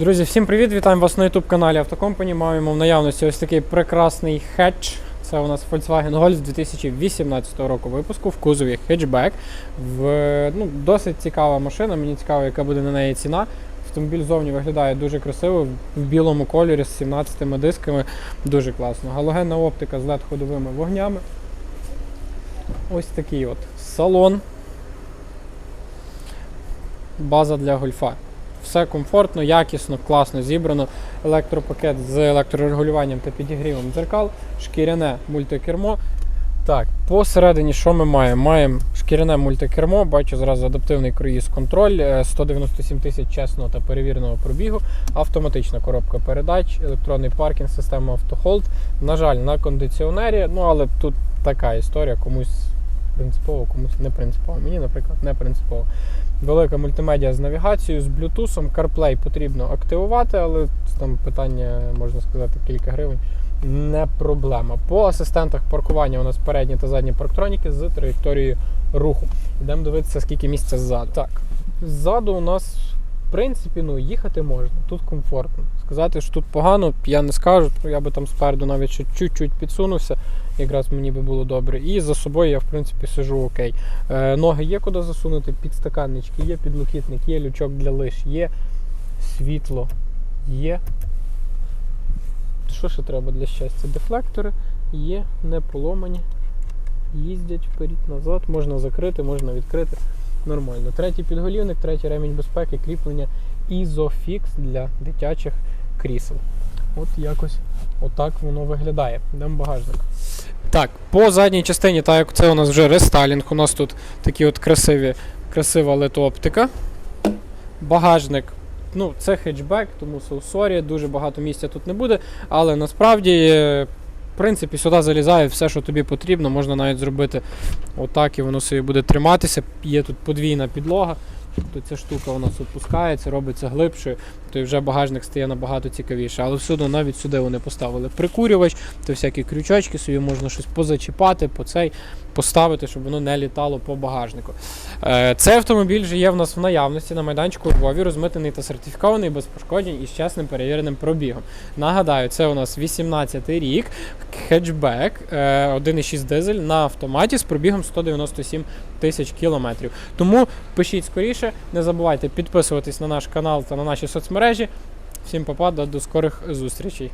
Друзі, всім привіт! Вітаємо вас на youtube каналі Автокомпані. Маємо в наявності ось такий прекрасний хетч. Це у нас Volkswagen Golf з 2018 року випуску в кузові хетчбек. В, ну, досить цікава машина. Мені цікаво, яка буде на неї ціна. Автомобіль зовні виглядає дуже красиво, в білому кольорі з 17 дисками. Дуже класно. Галогенна оптика з led ходовими вогнями. Ось такий от салон. База для гольфа. Все комфортно, якісно, класно зібрано. Електропакет з електрорегулюванням та підігрівом дзеркал, шкіряне мультикермо. Так, посередині що ми маємо? Маємо шкіряне мультикермо, бачу зразу адаптивний круїз контроль, е, 197 тисяч чесного та перевіреного пробігу, автоматична коробка передач, електронний паркінг, система автохолд. На жаль, на кондиціонері, ну але тут така історія, комусь принципово, комусь не принципово. Мені, наприклад, не принципово. Велика мультимедіа з навігацією, з Bluetooth, CarPlay потрібно активувати, але там питання, можна сказати, кілька гривень. Не проблема. По асистентах паркування у нас передні та задні парктроніки з траєкторією руху. Йдемо дивитися, скільки місця ззаду. Так, ззаду у нас, в принципі, ну, їхати можна, тут комфортно. Сказати, що тут погано, я не скажу, я би там спереду навіть ще чуть-чуть підсунувся, якраз мені би було добре. І за собою я, в принципі, сижу окей. Е, ноги є куди засунути, підстаканнички, є підлокітник, є лючок для лиш, є світло, є. Що ще треба для щастя? Дефлектори є, не поломані. Їздять вперед-назад, можна закрити, можна відкрити. Нормально. Третій підголівник, третій ремінь безпеки, кріплення Isofix для дитячих крісел. От якось отак воно виглядає. Йдемо багажник. Так, по задній частині, так як це у нас вже рестайлінг, у нас тут такі от красиві, красива летооптика. Багажник. Ну, це хетчбек, тому sorry, дуже багато місця тут не буде. Але насправді, е, в принципі, сюди залізає все, що тобі потрібно. Можна навіть зробити отак, і воно собі буде триматися. Є тут подвійна підлога. Тобто ця штука у нас опускається, робиться глибшою, то вже багажник стає набагато цікавіше. Але всюди навіть сюди вони поставили прикурювач, то всякі крючочки собі можна щось позачіпати, по цей поставити, щоб воно не літало по багажнику. Е, Цей автомобіль вже є в нас в наявності на майданчику у Львові, розмитений та сертифікований без пошкоджень і з чесним перевіреним пробігом. Нагадаю, це у нас 18 рік, хетчбек, е, 1,6 дизель на автоматі з пробігом 197 тисяч кілометрів. Тому пишіть скоріше, не забувайте підписуватись на наш канал та на наші соцмережі. Всім папа, до скорих зустрічей.